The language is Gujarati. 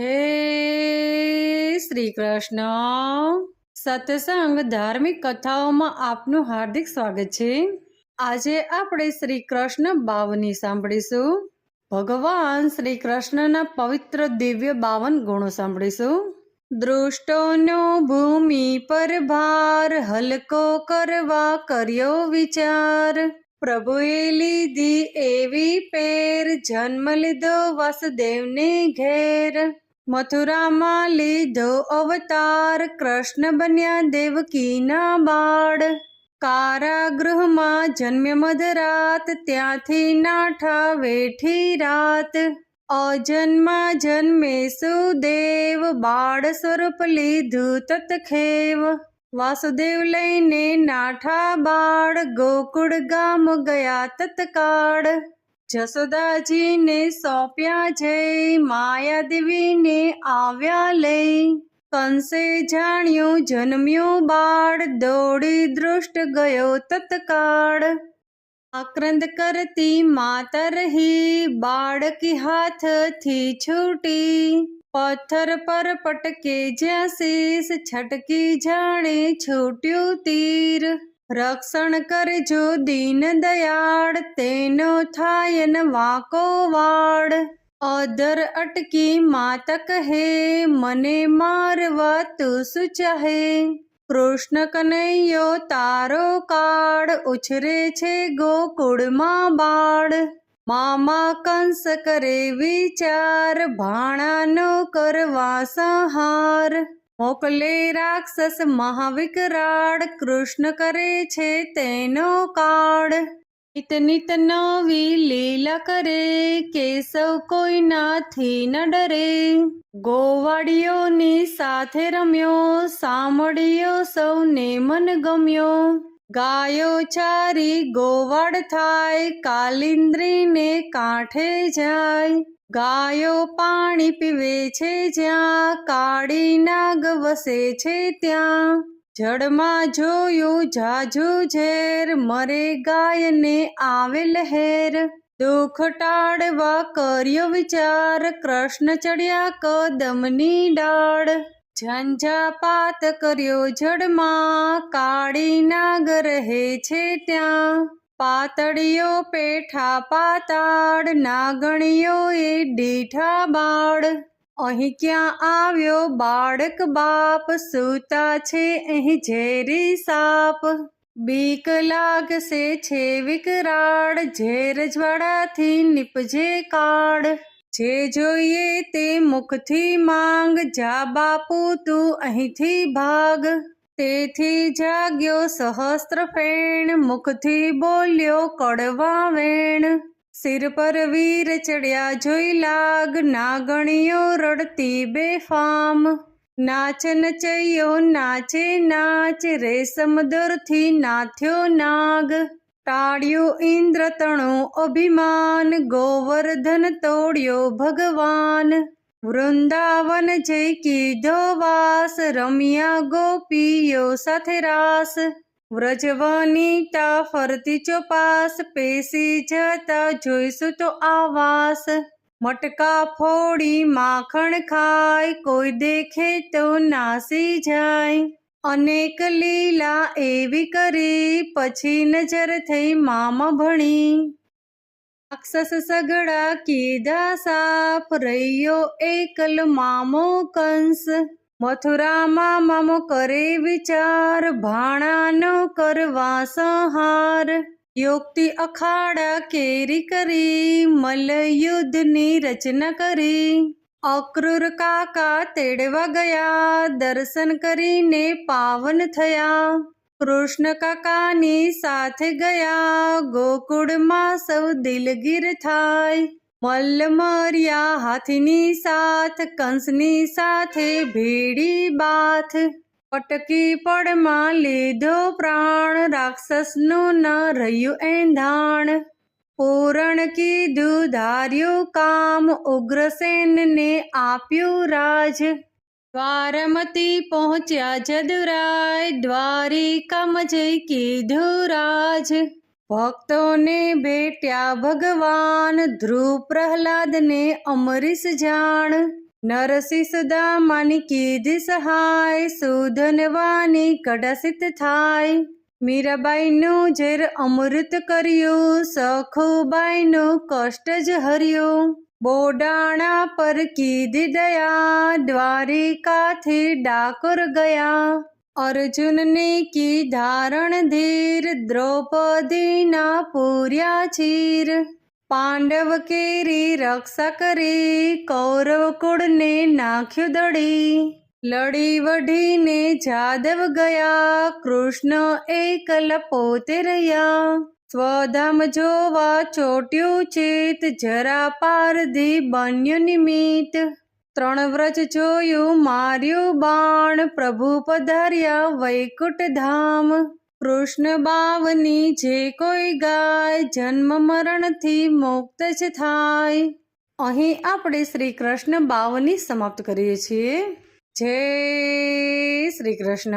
હે શ્રી કૃષ્ણ સત્સંગ ધાર્મિક કથાઓમાં આપનું હાર્દિક સ્વાગત છે. આજે આપણે શ્રી કૃષ્ણ બાવની સાંભળીશું. ભગવાન શ્રી કૃષ્ણના પવિત્ર દિવ્ય બાવન ગુણો સાંભળીશું. દૃષ્ટોનો ભૂમિ પર ભાર હલકો કરવા કર્યો વિચાર. પ્રભુએ લીધી એવી પેર જન્મ લીધો વસદેવને ઘેર. મથુરામાં લીધો અવતાર, કૃષ્ણ બન્યા દેવકીના બાળ. કારાગૃહમાં જન્મ્ય મધરાત ત્યાંથી નાઠા વેઠી રાત. અજન્મા જન્મે સુદેવ બાળ સ્વરૂપ લીધું તતખેવ. વાસુદેવ લઈને નાઠા બાળ, ગોકુળ ગામ ગયા તત્કાળ. જસોદાજીને સોંપ્યા જઈ માયાદેવીને આવ્યા લઈ. કંસે જાણ્યું, જન્મ્યું બાળ, દોડી દૃષ્ટ ગયો તત્કાળ. આક્રંદ કરતી માતા રહી બાળકી હાથથી છૂટી. પથ્થર પર પટકે જ્યાં શીશ, છટકી જાણે છૂટ્યું તીર. રક્ષણ કરજો દીન દયાળ, તેનો થાય ન વાંકો વાળ. અધર અટકી માતક હે, મને મારવા તું શું ચાહે કૃષ્ણ કનૈયો તારો કાળ ઉછરે છે ગોકુળમાં બાળ. મામા કંસ કરે વિચાર, ભાણાનો કરવા સંહાર. મોકલે રાક્ષસ મહાવિકરાળ કૃષ્ણ કરે છે તેનો કાળ નિત નિત નવી લીલા કરે, કેશવ કોઈનાથી ન ડરે. ગોવાળીઓની સાથે રમ્યો, સાંભળ્યો સૌને મન ગમ્યો. ગાયો ચારી ગોવાળ થાય, કાલિંદ્રીને કાંઠે જાય. ગાયો પાણી પીવે છે જ્યાં કાળી નાગ વસે છે ત્યાં. જળમાં જોયું જાજુ ઝેર, મરે ગાયને આવે લહેર. દુઃખ ટાળવા કર્યો વિચાર, કૃષ્ણ ચડ્યા કદમની ડાળ. ઝંઝાપાત કર્યો જળમાં, કાળી નાગ રહે છે ત્યાં. પાતળીઓ પેઠા પાતાળ, નાગણીઓ એ દીઠા બાળ. અહીં ક્યાં આવ્યો બાળક બાપ? સૂતા છે અહીં ઝેરી સાપ. બીક લાગશે છે વિકરાળ ઝેર જ્વાળાથી નીપજે કાળ. જે જોઈએ તે મુખથી માંગ, જા બાપુ તું અહીંથી ભાગ. તેથી જાગ્યો સહસ્ત્ર ફેણ, મુખથી બોલ્યો કડવા વેણ. સિર પર વીર ચડ્યા જોઈ લાગ, નાગણીઓ રડતી બેફામ. નાચ નચયો, નાચે નાચ, રેશમ દરથી નાથ્યો નાગ. ટાળ્યું ઇન્દ્ર તણું અભિમાન, ગોવર્ધન તોડ્યો ભગવાન. વૃંદાવન જઈ કીધો વાસ, રમ્યા ગોપીઓ સાથે રાસ. વ્રજવનિતા ફરતી ચોપાસ, પેસી જતા જોઈશું તો આવાસ. મટકા ફોડી માખણ ખાય, કોઈ દેખે તો નાસી જાય. અનેક લીલા એવી કરી, પછી નજર થઈ મામા ભણી. રાક્ષસ સગડા કીધા સાફ રહ્યો એકલ મામો કંસ. મથુરામાં મામો કરે વિચાર, ભાણાનો કરવા સંહાર. યુક્તિ અખાડા કેરી કરી, મલયુદ્ધની યુદ્ધની રચના કરી. અક્રૂર કાકા તેડવા ગયા, દર્શન કરીને પાવન થયા. કૃષ્ણ કાકાની સાથે ગયા, ગોકુળમાં સૌ દિલગીર થાય. મલ્લ મર્યા હાથીની સાથ, કંસની સાથે ભેડી બાથ. પટકી પડમાં લીધો પ્રાણ, રાક્ષસનું ન રહ્યું એંધાણ પૂરણ કીધું, ધાર્યું કામ, ઉગ્રસેનને આપ્યું રાજ. દ્વારમતી પહોંચ્યા જદુરાય દ્વારિકામાં જઈ કીધું રાજ ભક્તોને ભેટ્યા ભગવાન ધ્રુવ પ્રહલાદને અમરીશ જાણ. નરસિંહ સુદામાની કીધી સહાય સુધનવાની કડાસિત થાય મીરાબાઈનું ઝેર અમૃત કર્યું, સખુબાઈનું કષ્ટ જ હર્યું. બોડાણા પર કીધી દયા, દ્વારિકાથી ડાકોર ગયા. અર્જુનને કી ધારણ ધીર, દ્રૌપદીના પૂર્યા ચીર. પાંડવ કેરી રક્ષા કરી, કૌરવ કુળને નાખ્યું દડી લડી વઢીને જાદવ ગયા, કૃષ્ણ એકલ પોતે રહ્યા. સ્વધામ જોવા ચોટ્યું ચિત જરા પારધી બન્યું નિમિત્ત. ત્રણ વ્રજ જોયું, માર્યું બાણ, પ્રભુ પધાર્યા વૈકુટ ધામ. કૃષ્ણ બાવની જે કોઈ ગાય, જન્મ મરણથી મુક્ત જ થાય. અહીં આપણે શ્રી કૃષ્ણ બાવની સમાપ્ત કરીએ છીએ. જય શ્રી કૃષ્ણ.